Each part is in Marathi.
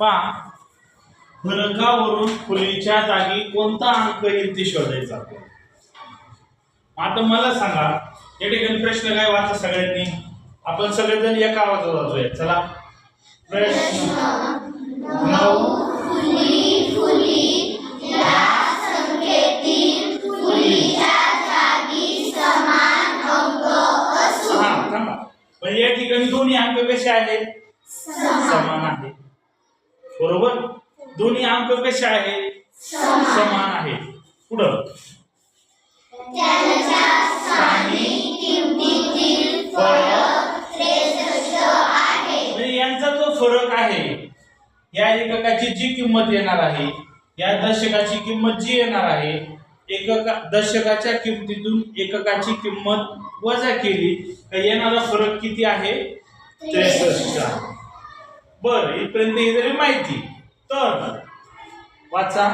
पहा फरकावरून फुलीच्या जागी कोणता अंक येईल ते शोधायचा आता मला सांगा या ठिकाणी प्रश्न काय वाचा सगळ्यांनी? आपण सगळेजण एका आवाजात वाचूया. चला. प्रश्न नऊ. थांबा. पण या ठिकाणी दोन्ही अंक कसे आहेत? समान आहेत. बरोबर? दोन्ही अंक कसे आहेत? समान. आहेत. पुढं. म्हणजे यांचा जो फरक आहे या एककाची जी किंमत येणार आहे या दशकाची किंमत जी येणार आहे एकका दशकाच्या किमतीतून एककाची किंमत वजा केली तर येणारा फरक किती आहे? त्रेसष्ट. बर इथपर्यंत ही जरी माहिती. तर वाचा.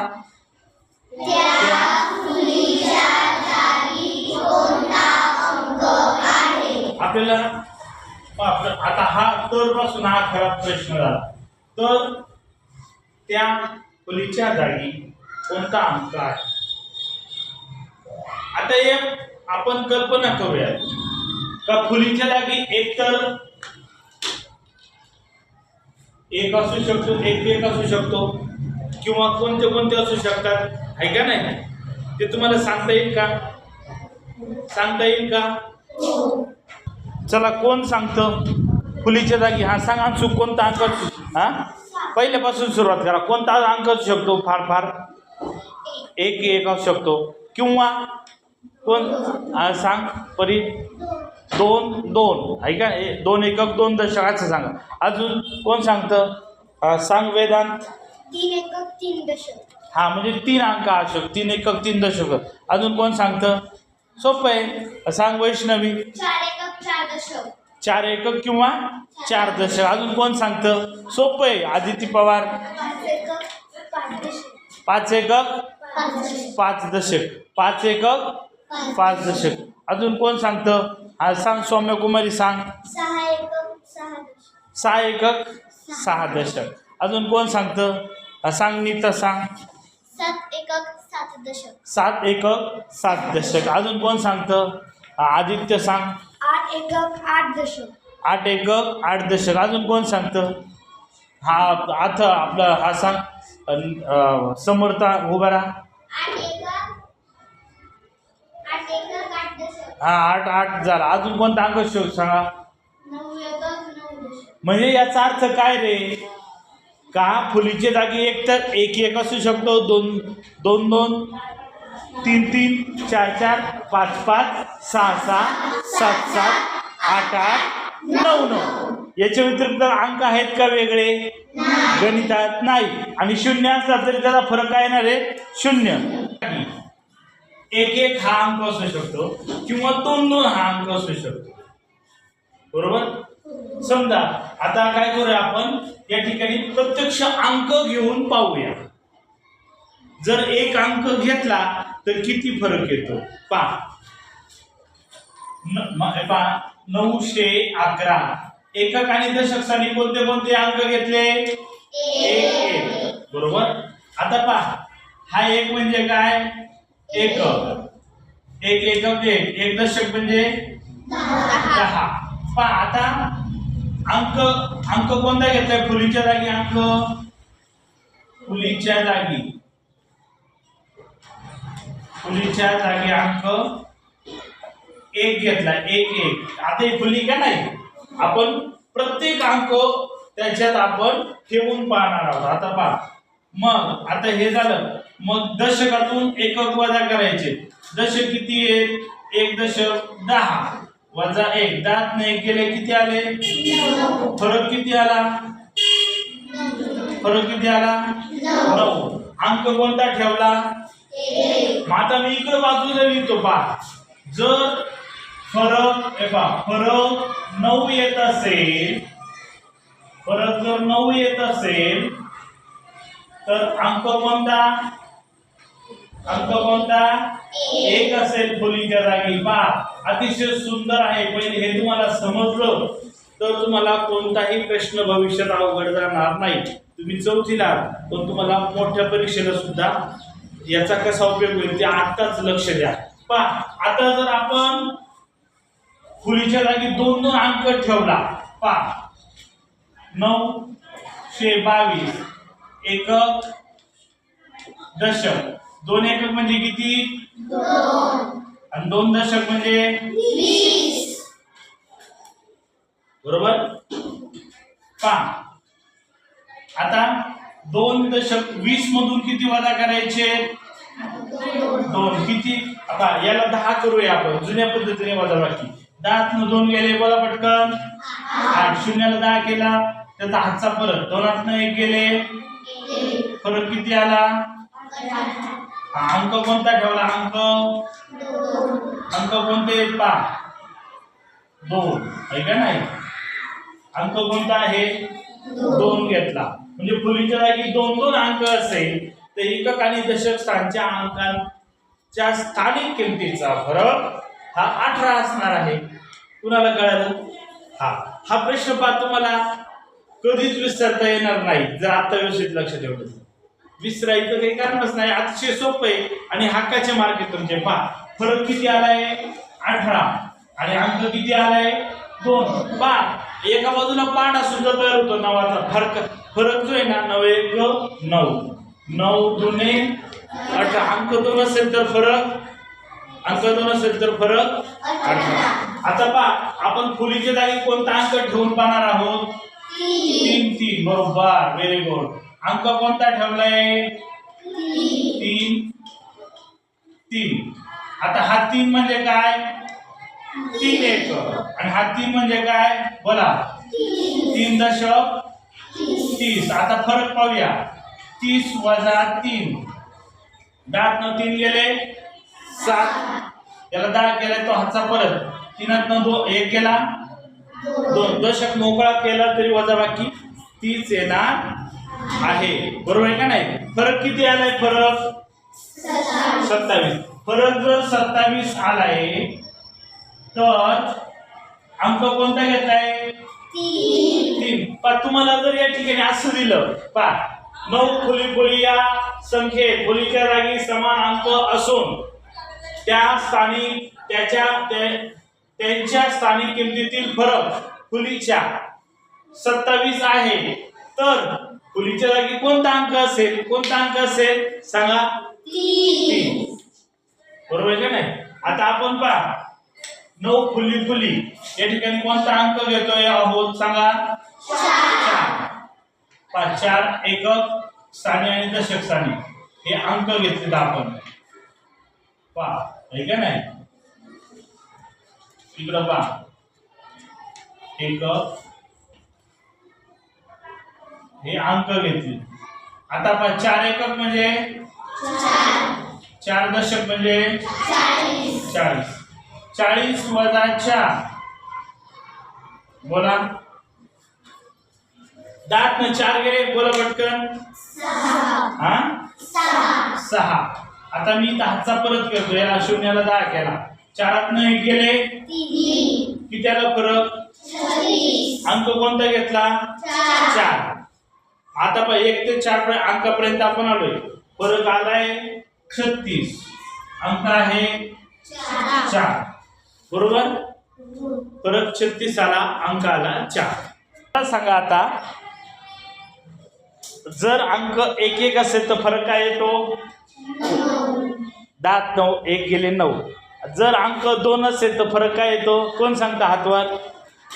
आपल्याला आता हा तर पासून हा खराब प्रश्न झाला. तर त्या खुलीच्या जागी कोणता अंक आहे? आता एक आपण कल्पना करूया का फुलीच्या जागी एक तर एक असू शकतो एक एक असू शकतो. किंवा कोणते कोणते असू शकतात. आहे का नाही? ते तुम्हाला सांगता येईल का? सांगता येईल का? चला कोण सांगतं? फुलीच्या जागी. हा सांग अंशू कोणता अंक हा? पहिल्यापासून सुरुवात करा. कोणता अंक असू शकतो? फार फार. एक एक असू शकतो. किंवा कोण? सांग परी. दोन दोन. आहे का ए- दोन एकक दोन दशक असं सांगा. अजून कोण सांगतं? सांग वेदांत. तीन एकक तीन दशक. हा म्हणजे तीन अंक असू तीन एकक तीन दशक. अजून कोण सांगतं? सोपं आहे. सांग वैष्णवी. चार एकक चार दशक. चार एकक किंवा चार दशक. अजून कोण सांगतं? सोपं आहे. आदिती पवार. पाच एकक पाच दशक. पाच एकक पाच दशक. अजून कोण सांगतं? हा सांग सौम्यकुमारी सांग. सहा एकक सहा दशक. सहा एकक सहा दशक. अजून कोण सांगतं? हा सांग नीता सांग. सात एकक सात दशक. सात एकक सात दशक. अजून कोण सांगतं? हा, आदित्य सांग. आठ एकक आठ दशक. आठ एकक आठ दशक. अजून कोण सांगतं? हा आता आपला हा सांग. अन, अं, समर्था उभा राहा. आठ एकक हा आठ आठ झाला. अजून कोणता अंक शोध सांगा? म्हणजे याचा अर्थ काय रे? का फुलीच्या जागी एक तर एक एक असू शकतो. दोन दोन दोन तीन तीन चार चार पाच पाच सहा सहा सात सात आठ आठ नऊ नऊ. याच्या व्यतिरिक्त अंक आहेत का वेगळे? गणितात नाही. आणि शून्य असला तरी त्याचा फरक काय येणार आहे? शून्य. एक एक हा अंक असू शकतो किंवा दोन दोन हा अंक असू शकतो. बरोबर? समजा आता काय करूया आपण? या ठिकाणी प्रत्यक्ष अंक घेऊन पाहूया. जर एक अंक घेतला तर किती फरक येतो? पा नऊशे अकरा. एकक आणि दशकसाठी कोणते कोणते अंक घेतले? एक. एक. बरोबर? आता पहा. हा एक म्हणजे काय? एकक एक एकक एक एक दशक म्हणजे दहा. पहा आता अंक अंक कोणता घेतलाय? फुलीच्या जागी अंक? फुलीच्या जागी. फुलीच्या जागी अंक एक घेतला. एक एक. आता ही फुली का नाही? आपण प्रत्येक अंक त्याच्यात आपण ठेवून पाहणार आहोत. आता पहा. मग आता हे झालं. मग दशकातून एकक वजा करायचे. दशक किती आहे एक दशक दहा. वजा एक. दात नाही केले किती आले? फरक किती आला? फरक किती आला? नऊ. अंक कोणता ठेवला? मग आता मी इकडे बाजूला लिहितो पा जर फरक हे पहा फरक नऊ येत असेल फरक जर नऊ येत असेल तर अंक कोणता? अंक कोणता? एक. असेल फुलीच्या जागी. पा अतिशय सुंदर आहे. पहिले हे तुम्हाला समजलं तर तुम्हाला कोणताही प्रश्न भविष्यात अवघड जाणार नाही. तुम्ही चौथीला पण तुम्हाला मोठ्या परीक्षेला सुद्धा याचा कसा उपयोग होईल ते आत्ताच लक्ष द्या. पहा आता जर आपण खुलीच्या जागी दोन दोन अंक ठेवला पहा. नऊ शे बावीस एकक दशक. दोन एकक म्हणजे किती? आणि दोन दशक म्हणजे? बरोबर? पहा. आता दोन दशक वीस मधून किती वजा करायचे? दोन. किती? आता याला दहा करूया आपण. जुन्या पद्धतीने वजा बाकी. दहा दोन गेले बोला पटकन. आठ. शून्याला दहा केला. त्याचा हातचा परत. दोनातनं एक गेले. फरक किती आला? हा, अंक कोणता ठेवला? अंक? अंक कोणते? पाच पा. दोन. आहे का नाही? अंक कोणता आहे? दोन घेतला. म्हणजे पूर्वीच्या जागी दोन दोन अंक असेल तर एकक आणि दशक स्थानच्या अंकांच्या स्थानिक किमतीचा फरक हा अठरा असणार आहे. कुणाला कळालं? हा. हा प्रश्न पहा तुम्हाला. कधीच विसरता येणार नाही. जर आता व्यवस्थित लक्ष ठेवलं. विसरायचं काही कारणच नाही. अतिशय सोपं आहे. आणि हक्काचे मार्क आहेत तुमचे. पहा फरक किती आलाय? अठरा. आणि अंक किती आलाय? दोन. पा एका बाजूला पाडा सुद्धा तयार होतो नवाचा. फरक फरक जो आहे ना नऊ एक नऊ. नऊ दुने अठरा. अंक दोन असेल तर फरक अंक दोन असेल तर फरक अठरा. आता पा आपण फुलीच्या जागी कोणता अंक ठेवून पाहणार आहोत? तीन. तीन बरोबर. व्हेरी गुड अंक कोणता ठेवलाय? तीन. तीन. आता हा तीन म्हणजे काय? तीन एक. आणि हा तीन म्हणजे काय? बोला. तीन दशक तीस. आता फरक पाहूया. तीस वजा तीन. दात न तीन गेले. सात. याला दहा केला तो हातचा परत. तीनात न दो एक गेला दोन. दशक मोकळा केला तरी वजा बाकी तीच येणार. आहे. बरोबर आहे का नाही? फरक किती आलाय फरक? सत्तावीस. फरक जर सत्तावीस आलाय तर अंक कोणता घेतलाय? तीन. पा तुम्हाला जर या ठिकाणी असं दिलं पा नऊ खोली खोली या संख्येत खोलीच्या जागी समान अंक असून त्या स्थानिक त्याच्या त्या- त्यांच्या स्थानिक किमतीतील फरक खुलीच्या सत्तावीस आहे. तर खुलीच्या जागी कोणता अंक असेल? कोणता अंक असेल? सांगा. तीन. बरोबर आहे का नाही? आता आपण पहा. नऊ खुली खुली या ठिकाणी कोणता अंक घेतोय आहोत सांगा. पाच चार एकक साने आणि दशक साने. हे अंक घेतलेत आपण. पहा आहे का नाही? इकडं पहा. एकक हे अंक घेतले. आता पहा चार एकक म्हणजे? चार. दशक म्हणजे? चाळीस. चाळीस वजा चार. बोला. दात न चार गेले बोला पटकन. हा? सहा. आता मी दहाचा परत करतो याला शून्याला दहा केला. चारात न एक गेले. किती आला फरक? अंक कोणता घेतला? चार. आता पण एक ते चार पर्यंत अंकापर्यंत आपण आलोय. फरक आलाय छत्तीस. अंक आहे चार. बरोबर? फरक छत्तीस आला अंक आला चार. सांगा आता जर अंक एक एक असेल तर फरक काय येतो? दात नऊ एक गेले नऊ. जर अंक दोन असेल तर फरक काय येतो? कोण सांगता हातवर?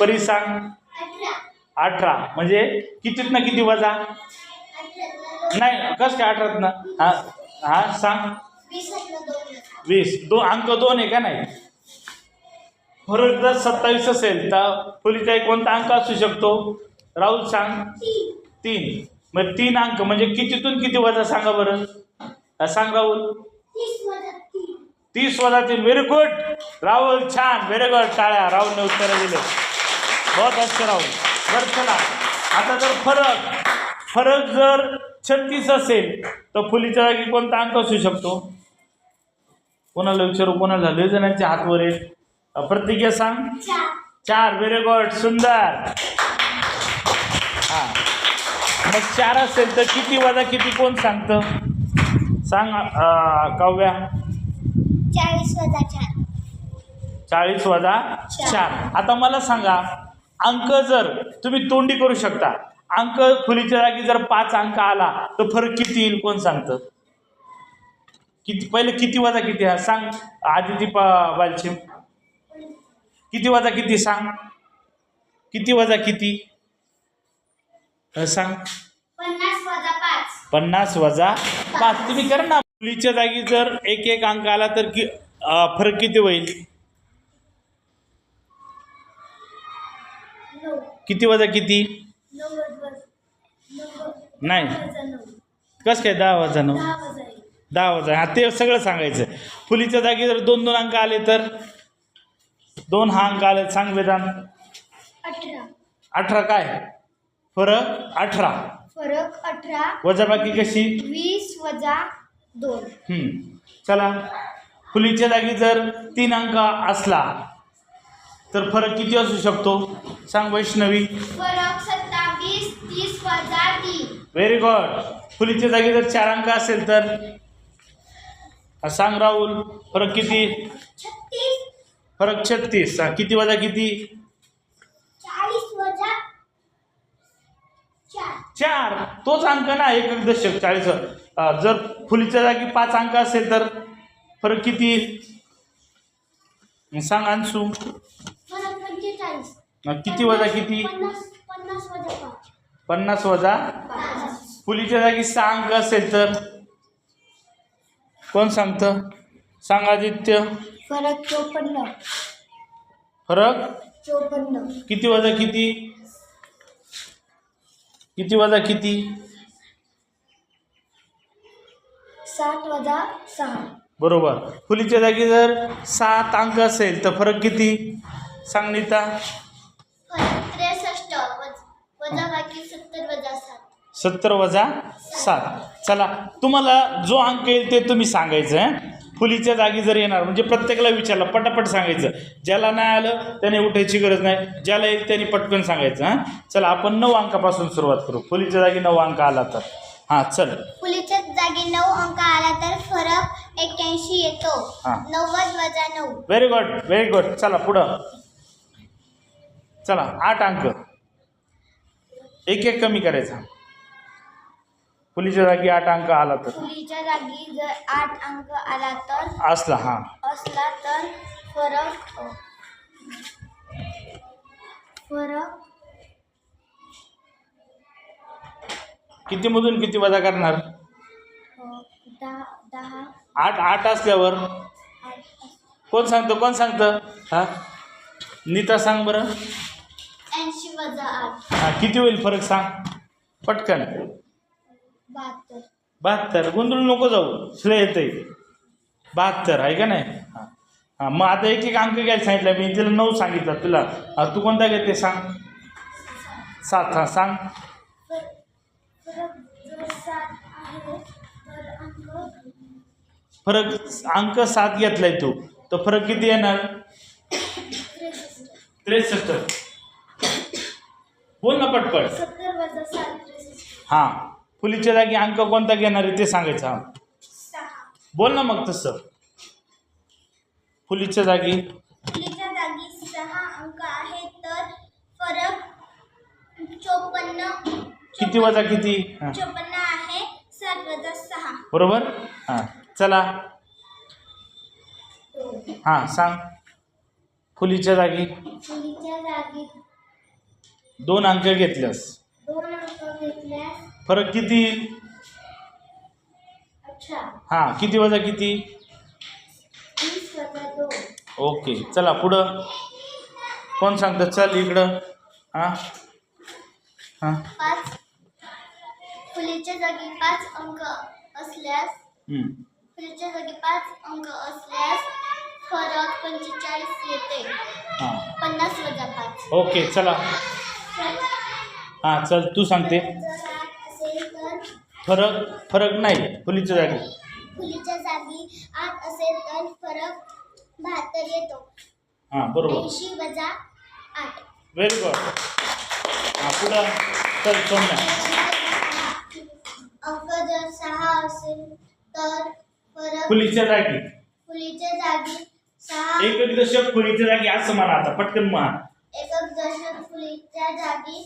परी सांग. अठरा. म्हणजे कितीत ना किती वजा? नाही कस काय अठरात ना? हा हा सांग. वीस. दो अंक दोन आहे का नाही? फरक जर सत्तावीस असेल तर पुलीचा एक कोणता अंक असू शकतो? राहुल सांग. तीन. मग तीन अंक म्हणजे कितीतून किती वजा सांगा बरं? सांग राहुल. तीस वजा तीन. व्हेरी गुड राहुल छान. व्हेरी गुड टाळ्या. राहुलने उत्तर दिले. बहुत अच्छे राहुल. बरं चला. आता जर फरक फरक जर छत्तीस असेल तर फुलीच्या जागी कोणता अंक असू शकतो? कोणाला विचारू कोणाला? लय जणांचे हात वर आहेत. सांग. चार. व्हेरी गुड सुंदर. हा. मग चार असेल तर किती वजा किती कोण सांगतं? सांग काव्या. चाळीस वजा चार. चाळीस वजा चार. आता मला सांगा अंक जर तुम्ही तोंडी करू शकता. अंक खोलीच्या जागी जर पाच अंक आला तर फरक किती येईल? कोण सांगतं? किती पहिले किती वजा किती? हा सांग. आदिती पा बालचिम किती वजा किती? सांग. किती वजा किती? सांग. पन्नास वजा पाच. तुम्ही करा ना मुलीच्या जागी जर एक एक अंक आला तर कि फरक किती होईल नऊ किती वजा किती? नाही. कसं काय दहा वजा नऊ? दहा वजा. हा ते सगळं सांगायचं. फुलीच्या जागी जर दोन दोन अंक आले तर? दोन हा अंक आले सांग वेदांत. अठरा अठरा काय? फरक अठरा. फरक अठरा. वजाबाकी कशी वीस वजा दोन. हम्म. चला. फुलीच्या जागी जर तीन अंक असला तर फरक किती असू शकतो? सांग वैष्णवी. फरक सत्तावीस तीस वजा तीन. व्हेरी गुड फुलीच्या जागी जर चार अंक असेल तर? सांग राहुल. फरक किती? फरक छत्तीस. किती वजा किती? चार. तोच अंक ना एक दशक चाळीस. जर फुलीच्या जागी पाच अंक असेल तर? फरक किती? सांग अंशू. किती वजा किती? पन्नास वजा? फुलीच्या जागी सहा अंक असेल तर. कोण सांगतं? सांग आदित्य. फरक चोपन्न. फरक? चोपन्न. किती वजा किती? किती वजा किती? सात वजा सहा. बरोबर. फुलीच्या जागी जर सात अंक असेल तर फरक किती? सांग नीता. फरक त्रेसष्ट सत्तर वजा सात. सत्तर वजा सात. चला तुम्हाला जो अंक येईल ते तुम्ही सांगायचं आहे फुलीच्या जागी जर येणार म्हणजे प्रत्येकाला विचारलं पटापट सांगायचं. ज्याला नाही आलं त्याने उठायची गरज नाही. ज्याला येईल त्याने पटकन सांगायचं हां? चला आपण नऊ अंकापासून सुरुवात करू. फुलीच्या जागी नऊ अंक आला तर. हां चल. फुलीच्या जागी नऊ अंक आला तर फरक एक्क्याऐंशी येतो. हा. नव्वद वजा नऊ. व्हेरी गुड व्हेरी गुड चला पुढं. चला आठ अंक. एक एक कमी करायचा. फुलीच्या जागी आठ अंक आला तर? फुलीच्या जागी जर आठ अंक आला तर? असला हां. असला तर फरक फरक? कितीमधून किती वजा करणार? दहा दहा. आठ आठ असल्यावर? कोण सांगतं कोण सांगतं? हां? नीता सांग बरं. ऐंशी वजा आठ. हां किती होईल फरक सांग? पटकन. बहात्तर. बहात्तर. गोंधळ नको जाऊ. श्रेय येते बहात्तर. आहे का नाही? हां. हां मग आता एक एक अंक घ्यायला सांगितलं. मी तिला नऊ सांगितलं तुला. हा, तू कोणता घेते सांग? सात. हां सांग. फर- फरक जर सात आहे तर अंक फरक अंक सात घेतलाय तू. तर फरक किती येणार? त्रेसष्ट. त्रेसष्ट. बोल ना पटपट. सत्तर वजा सात त्रेसष्ट. हां फुलीच्या जागी अंक कोणता घेणार आहे ते सांगायचं हां. सहा. बोल ना मग तसं. फुलीच्या जागी. फुलीच्या जागी सहा अंक आहे तर फरक चोपन्न किती वजा किती? हां. चोपन्न आहे सात वजा सहा. बरोबर? हां चला. हां सांग. फुलीच्या जागी. फुलीच्या जागी दोन अंक घेतल्यास. दोन अंक घेतल्यास. फरक किती? अठरा हां किती वजा किती? वीस वजा दोन. ओके चला पुढं. कोण सांगतं? चल इकडं. हां? हां? पाच. फुलीच्या जागी पाच अंक असल्यास. फुलीच्या जागी पाच अंक असल्यास फरक पंचेचाळीस येते. हां. पन्नास वजा पाच. ओके चला. हां चल तू सांगते. जर फरक फरक नाही फुलीच्या जागी. फुलीच्या जागी आठ असेल तर फरक बहात्तर येतो. हां बरोबर. ऐंशी वजा आठ. व्हेरी गुड हां पुढं. चल सोम्या असेल तर फरक फुलीच्या जागी. फुलीच्या जागी सहा. एकक दशक फुलीच्या जागी असं म्हणा आता पटकन म्हणा एकक दशक फुलीच्या जागी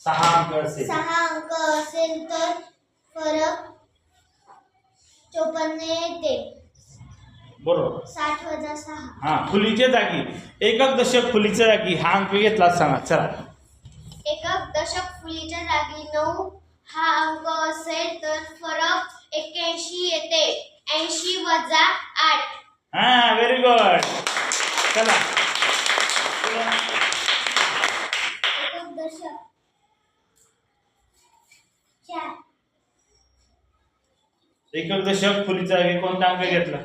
सहा अंक असेल. सहा अंक असेल तर फरक चोपन्न येते. बरोबर. साठ वजा सहा. हा फुलीच्या जागी. एकक दशक फुलीच्या जागी. हा अंक घेतला सांगा चला. एकक दशक फुलीच्या जागी नऊ हा अंक असेल तर फरक एक्क्याऐंशी येते. ऐंशी वजा आठ. हा व्हेरी गुड चला. एकक दशक फुलीच्या जागी कोणता अंक घेतला?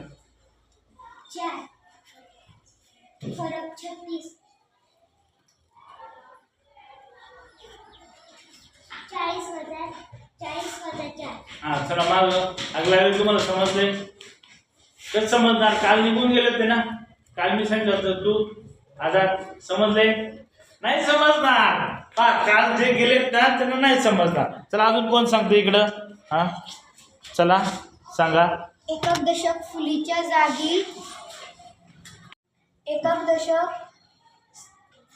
हा चला मग. अगला वेळी तुम्हाला समजले कसं समजणार? काल निघून गेले ते ना? काल मी सांगितलं होतं तू आता समजले नाही समजणार. पा काल जे गेलेत ना त्यांना नाही समजणार. चला अजून कोण सांगतो इकडं? हा? चला सांगा. एकक दशक फुलीच्या जागी एकक दशक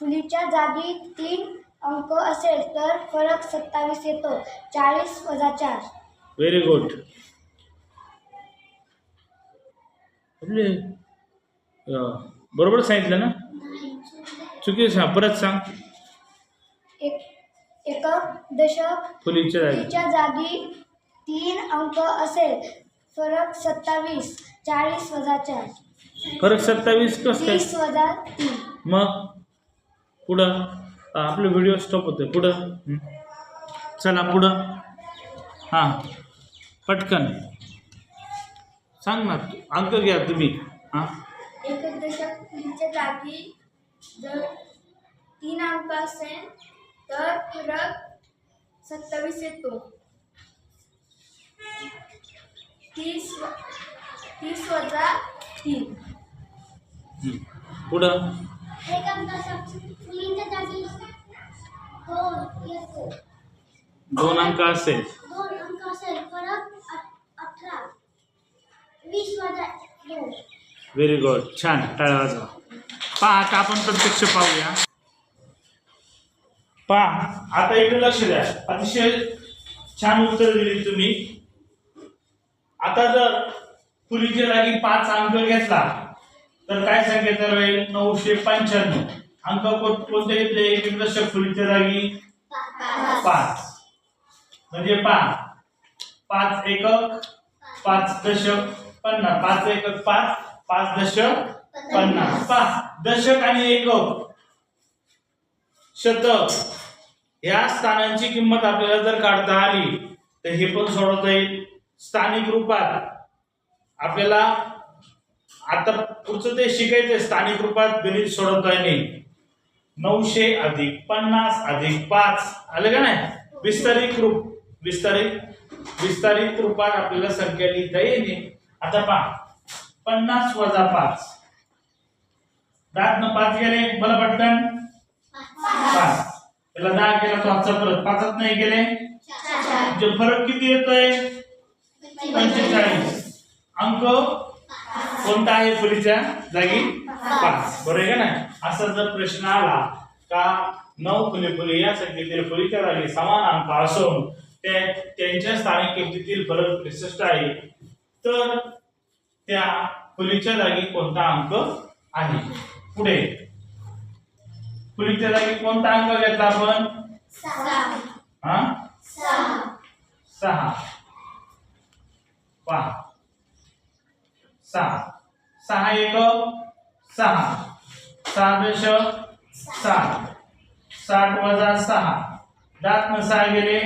फुलीच्या जागी तीन अंक असेल तर फरक सत्तावीस येतो. चाळीस वजा चार. व्हेरी गुड बरोबर सांगितलं ना? चुकी सांग परत सांग. एक एकक दशक फुलीच्या जागी. फुलीच्या जागी तीन अंक असेल. फरक सत्तावीस चाळीस वजा चार. फरक सत्तावीस कसं काय? तीस वजा तीन. मग? पुढं? हा, आपलं व्हिडिओ स्टॉप होतोय. पुढं? हं. चला पुढं. हां. पटकन. सांग ना अंक घ्या तुम्ही. हां. दशक फुलीच्या जागी जर तीन अंक असेल तर फरक सत्तावीस येतो. तीस तीस वजा तीन. पुढं? दोन अंक असेल. दोन अंक असेल. फरक अ- अठरा. वीस वजा दोन. व्हेरी गुड छान. टाळ्या वाजवा. पहा आता आपण प्रत्यक्ष पाहूया. पहा आता इकडे लक्ष द्या. अतिशय छान उत्तर दिली तुम्ही. आता जर फुलीच्या जागी पाच अंक घेतला तर काय संख्या राहील नऊशे पंच्याण्णव. अंक कोणते घेतले? एक दशक फुलीच्या जागी पाच. म्हणजे पाच. पाच एकक पाच दशक पन्नास. पाच एकक पाच पाच दशक पन्नास. पाच दशक आणि एकक. शतक. या स्थानांची किंमत आपल्याला जर काढता आली तर हे पण सोडवता येईल. स्थानिक रूपात आपल्याला आता पुढचं ते शिकायचं स्थानिक रूपात गणित सोडवता येणे नऊशे अधिक पन्नास अधिक पाच. आलं का नाही? विस्तारित रूप विस्तारित विस्तारित रूपात आपल्याला संख्या लिहिता येणे आता पहा पन्नास वजा पाच. दात न पाच गेले मला पटकन? पाच. त्याला दहा केला तो हातचा परत पाचच नाही गेले म्हणजे फरक किती येतोय? पंचेचाळीस. अंक? कोणता आहे फुलीच्या जागी पाच. बरोबर आहे का नाही? असा जर प्रश्न आला का नऊ फुले फुले या संख्येतील फुलीच्या जागी समान अंक असून ते त्यांच्या स्थानिक किमतीतील फरक त्रेसष्ट आहे तर त्या फुलीच्या जागी कोणता अंक आहे? पुढे. फुलीच्या जागी कोणता अंक घेतला आपण? हा सहा सहा पहा सहा. सहा एक सहा. सहा दश साठ साठ वजा सहा. दात न सहा गेले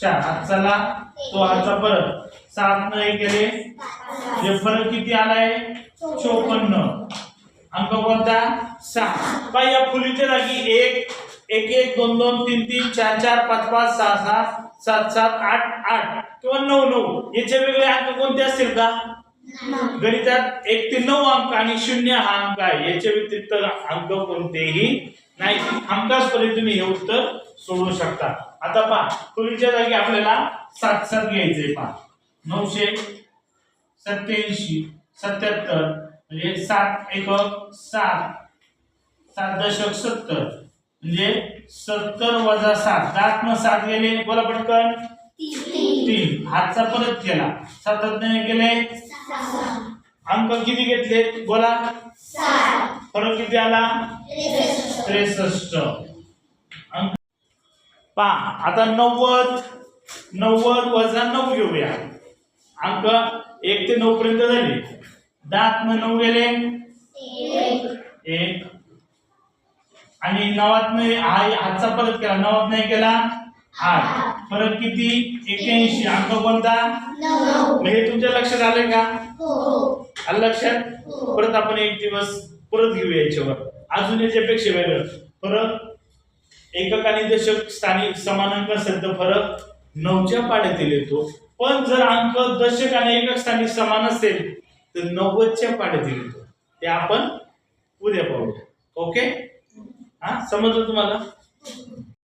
चार. हात चला तो हातचा परत सात न एक गेले. हे फरक किती आलाय? चोपन्न. अंक कोणता? सहा. पाय या फुलीच्या जागी एक एक एक दोन दोन तीन तीन चार चार पाच पाच सहा सहा सात सात आठ आठ किंवा नऊ नऊ. याचे वेगळे अंक कोणते असतील का? गणितात एक ते नऊ अंक आणि शून्य हा अंक आहे. याच्या व्यतिरिक्त अंक कोणतेही नाही. हमखासपणे तुम्ही हे उत्तर सोडवू शकता. आता पहा फुलीच्या जागी आपल्याला सात सात घ्यायचंय पहा. नऊशे सत्याऐंशी सत्याहत्तर म्हणजे सात एकक सात सात दशक सत्तर म्हणजे सत्तर वजा सात. दात न सात गेले बोला पटकन. तीन. हातचा परत केला. सातत्याने केले अंक किती घेतले? बोला. फरक किती आला त्रेसष्ट. अंक पहा आता नव्वद नव्वद वजा नऊ घेऊया. अंक एक ते नऊ पर्यंत झाले. दात न नऊ गेले. एक. आणि नवात हा आजचा परत केला. नवात नाही केला. आठ. फरक किती? एक्क्याऐंशी. अंक कोणता? म्हणजे तुमच्या लक्षात आलंय का? आलं लक्षात? परत आपण एक दिवस परत घेऊया याच्यावर. अजून याच्यापेक्षा वेगळं फरक एकक आणि दशक स्थानिक समान अंक असेल तर फरक नऊच्या पाड्यातील येतो. पण जर अंक दशक आणि एकक स्थानिक समान असेल तर नव्वदच्या पाड्यातील येतो. ते आपण उद्या पाहू ओके? हा? समजलं तुम्हाला?